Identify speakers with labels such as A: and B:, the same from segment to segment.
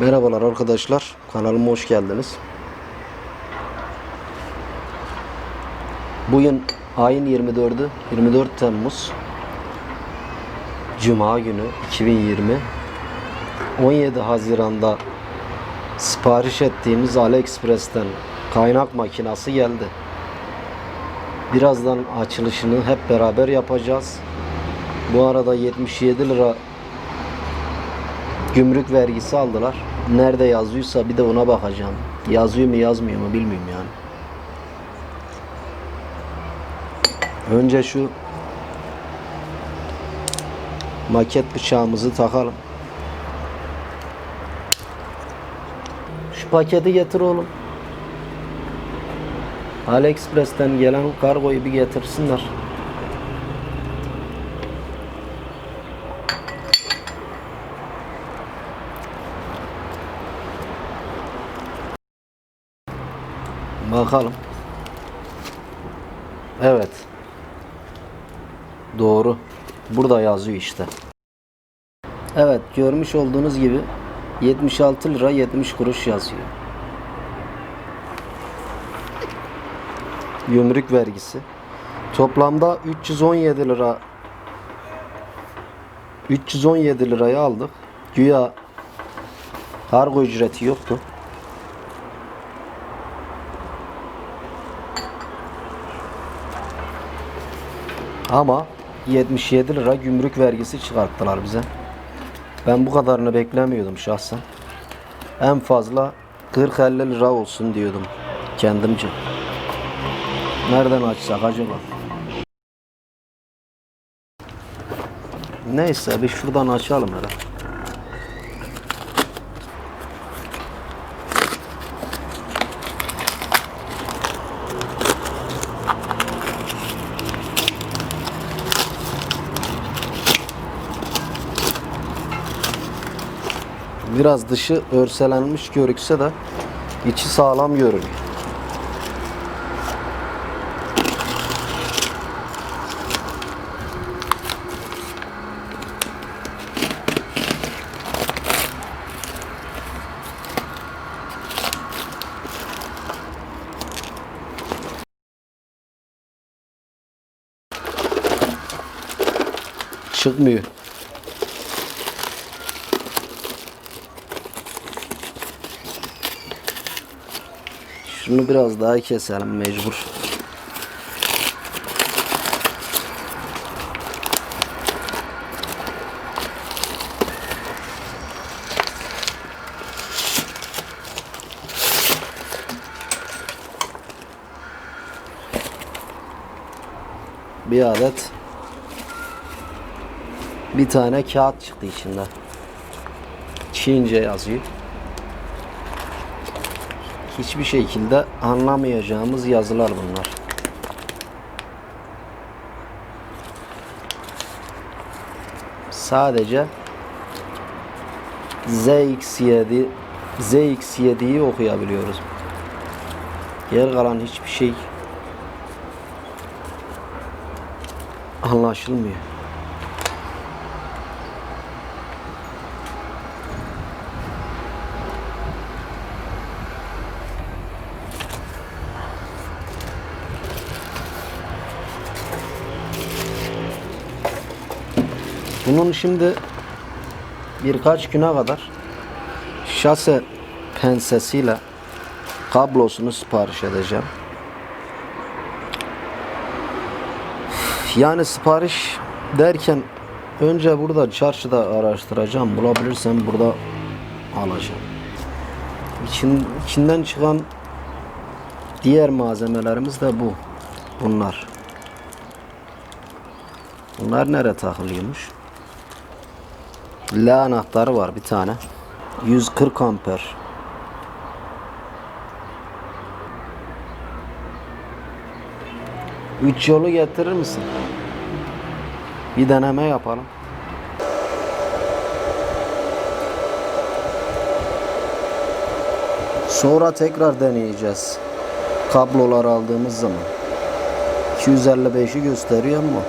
A: Merhabalar arkadaşlar. Kanalıma hoş geldiniz. Bugün ayın 24'ü 24 Temmuz Cuma günü 2020 17 Haziran'da sipariş ettiğimiz AliExpress'ten kaynak makinası geldi. Birazdan açılışını hep beraber yapacağız. Bu arada 77 lira gümrük vergisi aldılar. Nerede yazıyorsa bir de ona bakacağım. Yazıyor mu yazmıyor mu bilmiyorum yani. Önce şu maket bıçağımızı takalım. Şu paketi getir oğlum. AliExpress'ten gelen kargoyu bir getirsinler. Bakalım. Evet. Doğru. Burada yazıyor işte. Evet görmüş olduğunuz gibi 76 lira 70 kuruş yazıyor. Gümrük vergisi. Toplamda 317 lira 317 liraya aldık. Güya kargo ücreti yoktu. Ama 77 lira gümrük vergisi çıkarttılar bize. Ben bu kadarını beklemiyordum şahsen. En fazla 40-50 lira olsun diyordum kendimce. Nereden açsak acaba? Neyse bir şuradan açalım hele. Biraz dışı örselenmiş görükse de içi sağlam görünüyor. Çıkmıyor. Şunu biraz daha keselim mecbur. Bir adet bir tane kağıt çıktı içinde. Çince yazıyor hiçbir şekilde anlamayacağımız yazılar bunlar. Sadece ZX7 ZX7'yi okuyabiliyoruz. Yer kalan hiçbir şey anlaşılmıyor. Bunun şimdi birkaç güne kadar şase pensesiyle kablosunu sipariş edeceğim. Yani sipariş derken önce burada çarşıda araştıracağım. Bulabilirsem burada alacağım. İçin, içinden çıkan diğer malzemelerimiz de bu. Bunlar. Bunlar nereye takılıyormuş? L anahtarı var bir tane. 140 amper. Üç yolu getirir misin? Bir deneme yapalım. Sonra tekrar deneyeceğiz. Kablolar aldığımız zaman. 255'i gösteriyor mu?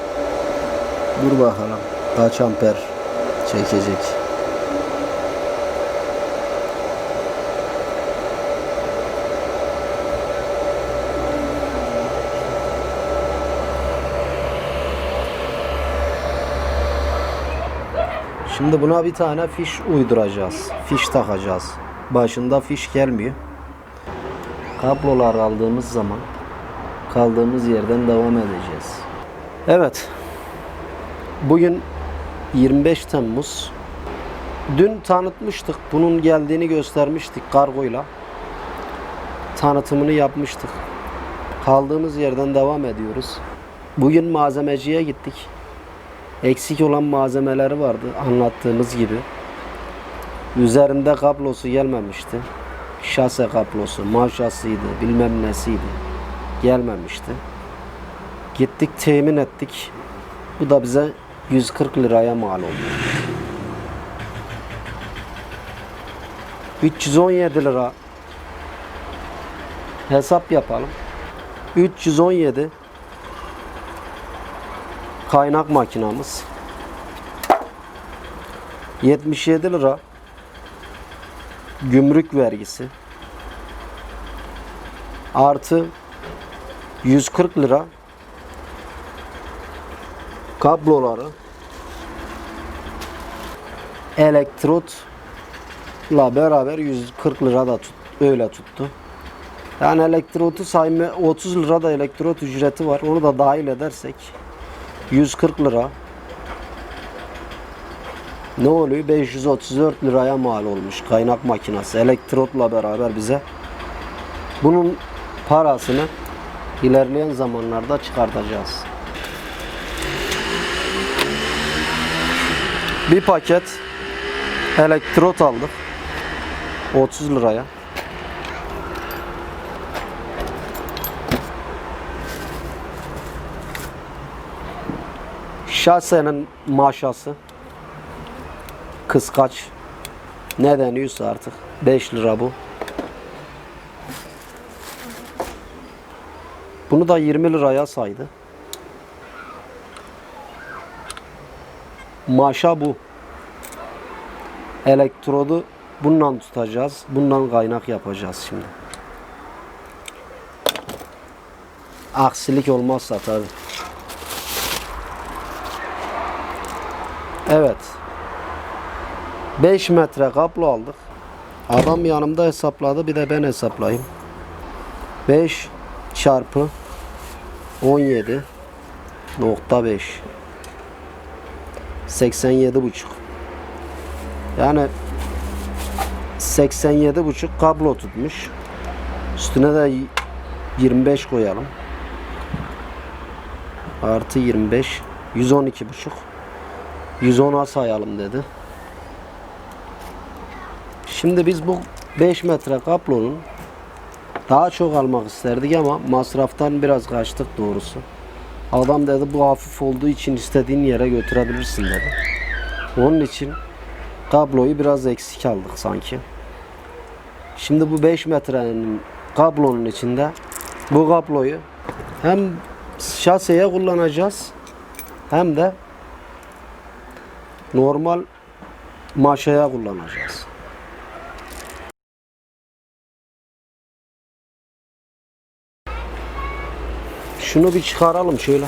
A: Dur bakalım. Kaç amper çekecek. Şimdi buna bir tane fiş uyduracağız. Fiş takacağız. Başında fiş gelmiyor. Kablolar aldığımız zaman kaldığımız yerden devam edeceğiz. Evet. Bugün 25 Temmuz. Dün tanıtmıştık. Bunun geldiğini göstermiştik kargoyla. Tanıtımını yapmıştık. Kaldığımız yerden devam ediyoruz. Bugün malzemeciye gittik. Eksik olan malzemeleri vardı anlattığımız gibi. Üzerinde kablosu gelmemişti. Şase kablosu, maşasıydı, bilmem nesiydi. Gelmemişti. Gittik temin ettik. Bu da bize 140 liraya mal oldu. 317 lira. Hesap yapalım. 317 kaynak makinamız. 77 lira. Gümrük vergisi. Artı 140 lira. Kabloları elektrotla beraber 140 lira da tut, öyle tuttu. Yani elektrotu sayma 30 lira da elektrot ücreti var. Onu da dahil edersek 140 lira ne oluyor? 534 liraya mal olmuş kaynak makinesi elektrotla beraber bize. Bunun parasını ilerleyen zamanlarda çıkartacağız. Bir paket elektrot aldık. 30 liraya. Şasenin maşası kıskaç ne deniyorsa artık 5 lira bu. Bunu da 20 liraya saydı. Maşa bu. Elektrodu bundan tutacağız. Bundan kaynak yapacağız şimdi. Aksilik olmazsa tabii. Evet. 5 metre kablo aldık. Adam yanımda hesapladı. Bir de ben hesaplayayım. 5 çarpı 17 nokta 5 87 buçuk. Yani 87 buçuk kablo tutmuş. Üstüne de 25 koyalım. Artı 25 112 buçuk. 110'a sayalım dedi. Şimdi biz bu 5 metre kaplonun daha çok almak isterdik ama masraftan biraz kaçtık doğrusu. Adam dedi bu hafif olduğu için istediğin yere götürebilirsin dedi. Onun için kabloyu biraz eksik aldık sanki. Şimdi bu 5 metrenin kablonun içinde bu kabloyu hem şaseye kullanacağız hem de normal maşaya kullanacağız. Şunu bir çıkaralım şöyle.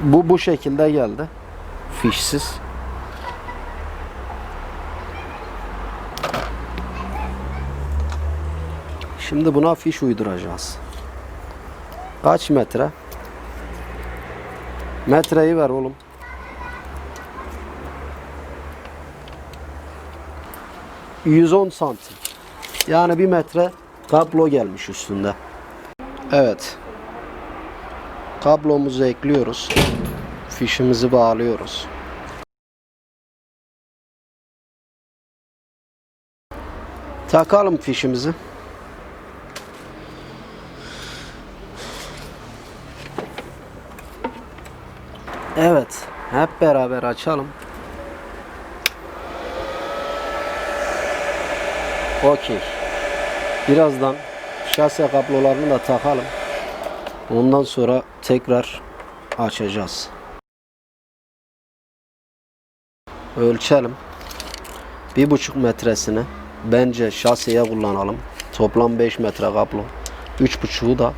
A: Bu bu şekilde geldi. Fişsiz. Şimdi buna fiş uyduracağız. Kaç metre? Metreyi ver oğlum. ...110 santim. Yani bir metre kablo gelmiş üstünde. Evet. Kablomuzu ekliyoruz. Fişimizi bağlıyoruz. Takalım fişimizi. Evet. Hep beraber açalım. Okey. Birazdan şase kablolarını da takalım. Ondan sonra tekrar açacağız. Ölçelim. bir buçuk metresini bence şaseye kullanalım. Toplam 5 metre kablo. Üç buçuğu da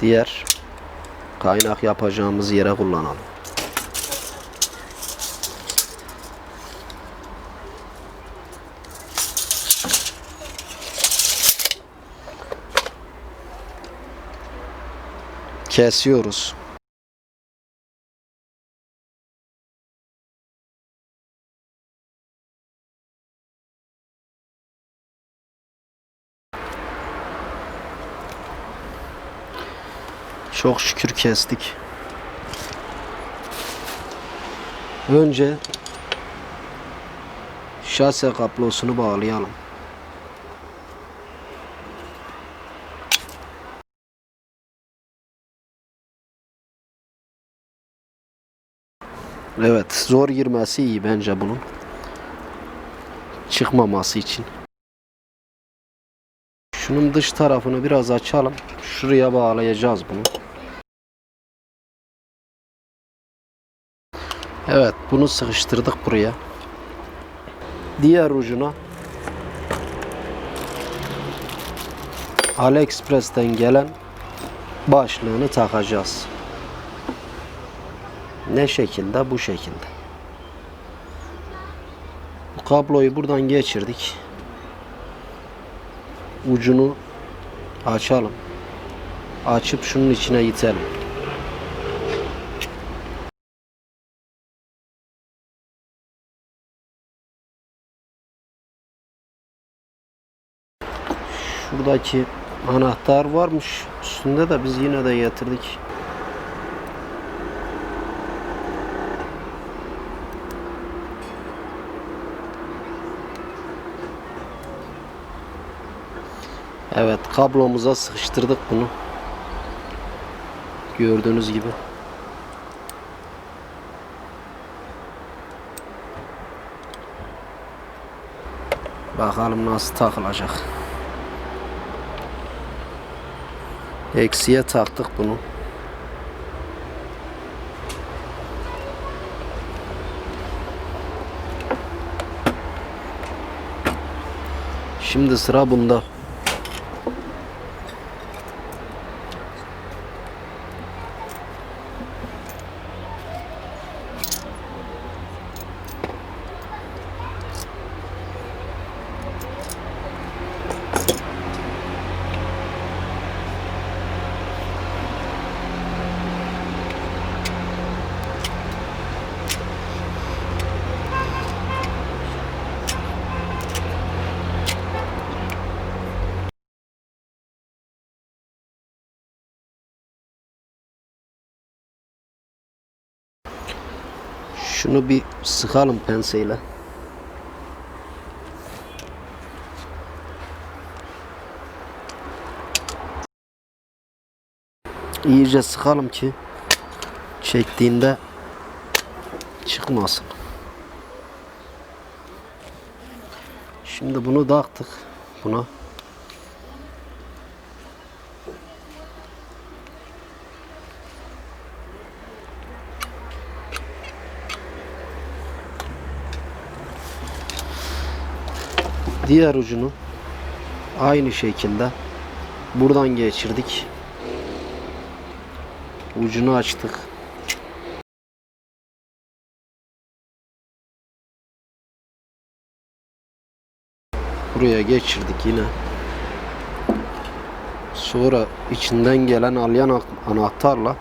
A: diğer kaynak yapacağımız yere kullanalım. Kesiyoruz. Çok şükür kestik. Önce şase kablosunu bağlayalım. Evet, zor girmesi iyi bence bunun. Çıkmaması için. Şunun dış tarafını biraz açalım. Şuraya bağlayacağız bunu. Evet, bunu sıkıştırdık buraya. Diğer ucuna AliExpress'ten gelen başlığını takacağız. Ne şekilde? Bu şekilde. Bu kabloyu buradan geçirdik. Ucunu açalım. Açıp şunun içine itelim. Şuradaki anahtar varmış üstünde de biz yine de getirdik. Evet kablomuza sıkıştırdık bunu. Gördüğünüz gibi. Bakalım nasıl takılacak. Eksiye taktık bunu. Şimdi sıra bunda. Şunu bir sıkalım penseyle. İyice sıkalım ki çektiğinde çıkmasın. Şimdi bunu taktık buna. Diğer ucunu aynı şekilde buradan geçirdik. Ucunu açtık. Buraya geçirdik yine. Sonra içinden gelen alyan anahtarla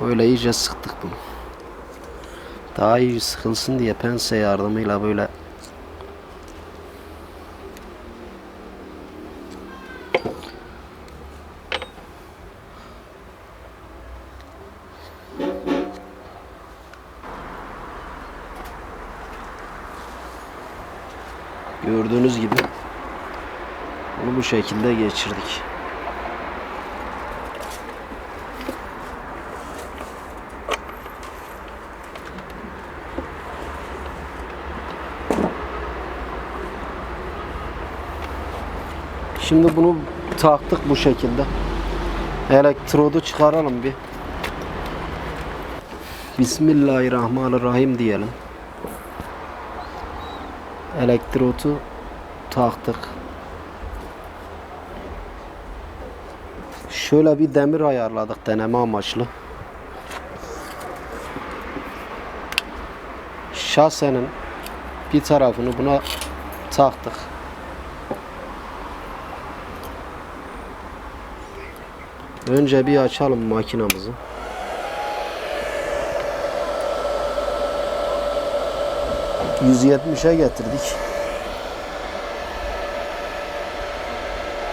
A: böyle iyice sıktık bunu. Daha iyi sıkılsın diye pense yardımıyla böyle Gördüğünüz gibi bunu bu şekilde geçirdik. Şimdi bunu taktık bu şekilde. Elektrodu çıkaralım bir. Bismillahirrahmanirrahim diyelim. Elektrotu taktık. Şöyle bir demir ayarladık deneme amaçlı. Şasenin bir tarafını buna taktık. Önce bir açalım makinamızı. ...170'e getirdik.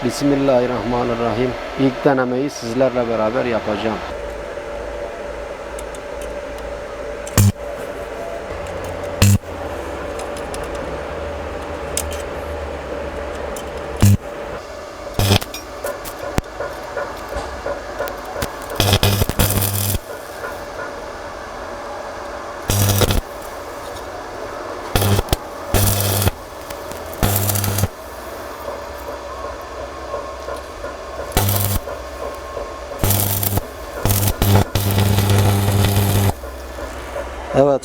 A: Bismillahirrahmanirrahim. İlk denemeyi sizlerle beraber yapacağım.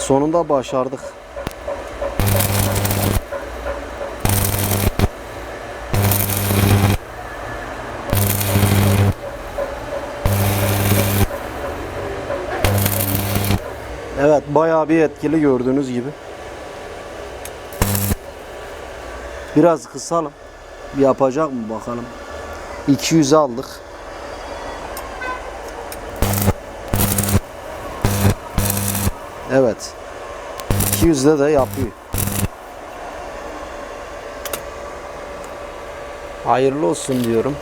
A: Sonunda başardık. Evet bayağı bir etkili gördüğünüz gibi. Biraz kısalım. Yapacak mı bakalım. 200 aldık. Evet. 200'de de yapıyor. Hayırlı olsun diyorum.